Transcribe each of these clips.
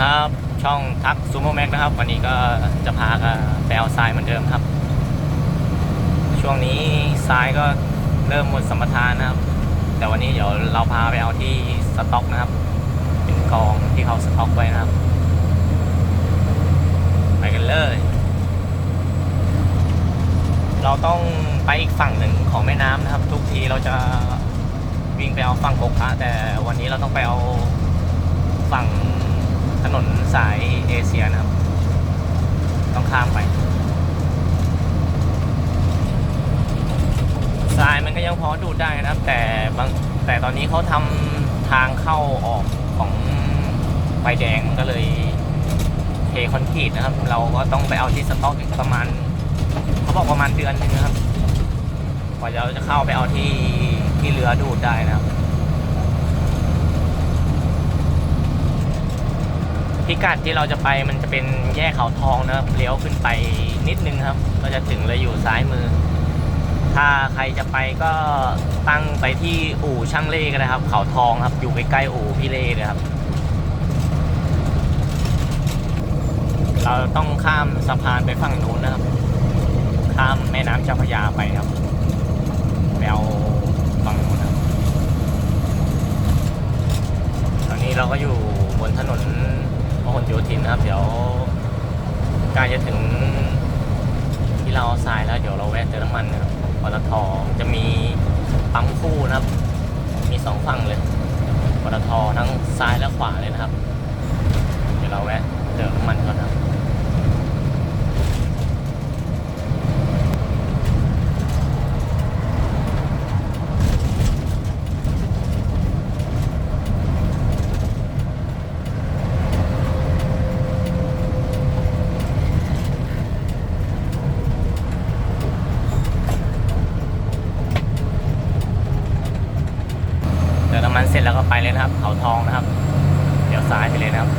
ครับ ช่องทักซูโม่แม็กนะครับ วันนี้ก็จะพากันไปเอาทรายเหมือนเดิมครับ ช่วงนี้ทรายก็เริ่มหมดสมปทานนะครับ แต่วันนี้เดี๋ยวเราพาไปเอาที่สต็อกนะครับ เป็นกองที่เขาสต็อกไว้นะครับ ไปกันเลย เราต้องไปอีกฝั่งหนึ่งของแม่น้ำนะครับ ทุกทีเราจะวิ่งไปเอาฝั่งโกคะแต่วันนี้เราต้องไปเอาฝั่งถนนสายเอเชียนะครับ ต้องข้ามไปทรายมันก็ยังพอดูดได้นะครับ แต่บางแต่ตอนนี้เขาทำทางเข้าออกของไฟแดงก็เลยเทคอนกรีตนะครับ เราก็ต้องไปเอาที่สต็อกอีกประมาณเขาบอกประมาณเดือนนึงนะครับกว่าเราจะเข้าไปเอาที่ที่เรือดูดได้นะครับพิกัดที่เราจะไปมันจะเป็นแยกเขาทองนะครับเลี้ยวขึ้นไปนิดนึงครับ ก็จะถึงเลยอยู่ซ้ายมือ ถ้าใครจะไปก็ตั้งไปที่อู่ช่างเล่ก็ได้ครับ เขาทองครับ อยู่ใกล้ๆอู่พี่เล่เลยครับ เราต้องข้ามสะพานไปฝั่งนู้นนะครับ ข้ามแม่น้ำเจ้าพระยาไปครับไปเอาฝั่งนู้นครับตอนนี้เราก็อยู่บนถนนพหลโยธินนะครับ เดี๋ยวใกล้จะถึงที่เราทรายแล้วเดี๋ยวเราแวะเติมน้ำมันนะครับ ปตทจะมีปั๊มคู่นะครับ มีสองฝั่งเลยปตททั้งซ้ายและขวาเลยนะครับ เดี๋ยวเราแวะเติมน้ำมันก่อนนะครับ เสร็จแล้วก็ไปเลยนะครับ เขาทองนะครับ เดี๋ยวซ้ายไปเลยนะครับ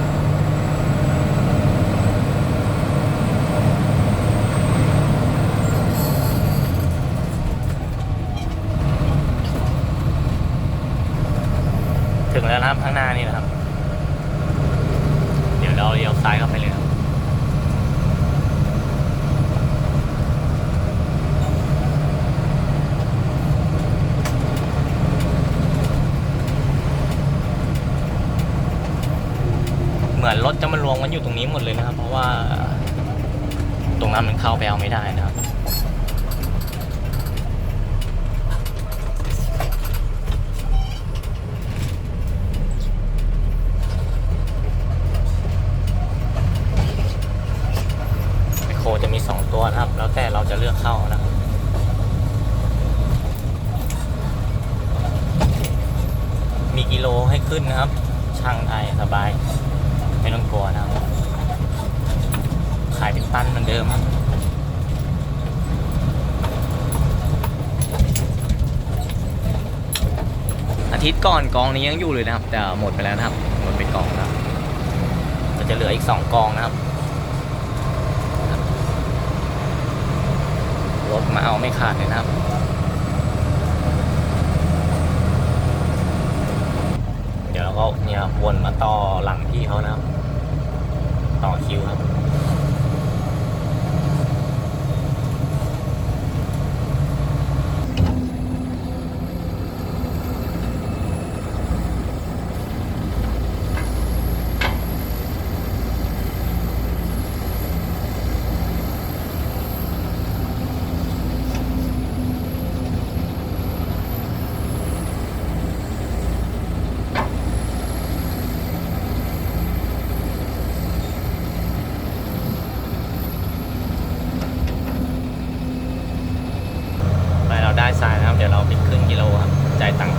ถึงแล้วนะครับข้างหน้านี่นะครับ เดี๋ยวเราเลี้ยวซ้ายเข้าไปเลยครับ เห มือนรถจะมารวมกันอยู่ตรงนี้หมดเลยนะครับ เพราะว่าตรงนั้นมันเข้าไปเอาไม่ได้นะครับโคจะมี 2 ตัวนะครับ แล้วแต่เราจะเลือกเข้านะครับมีกิโลให้ขึ้นนะครับช่างได้สบาย ไม่ต้องกลัวนะขายเป็นตันเหมือนเดิมครับอาทิตย์ก่อนกองนี้ยังอยู่เลยนะครับ แต่หมดไปแล้วนะครับ หมดไปกองแล้วก็จะเหลืออีกสองกองนะครับรถมาเอาไม่ขาดเลยนะครับ เดี๋ยวเรา ก็เนี่ยครับวนมาต่อหลังพี่เขานะครับ ต่อคิวครับ ไปเรายทรายนะครับ เดี๋ยวเราไปขึ้นกิโลครับจ่ายตังค์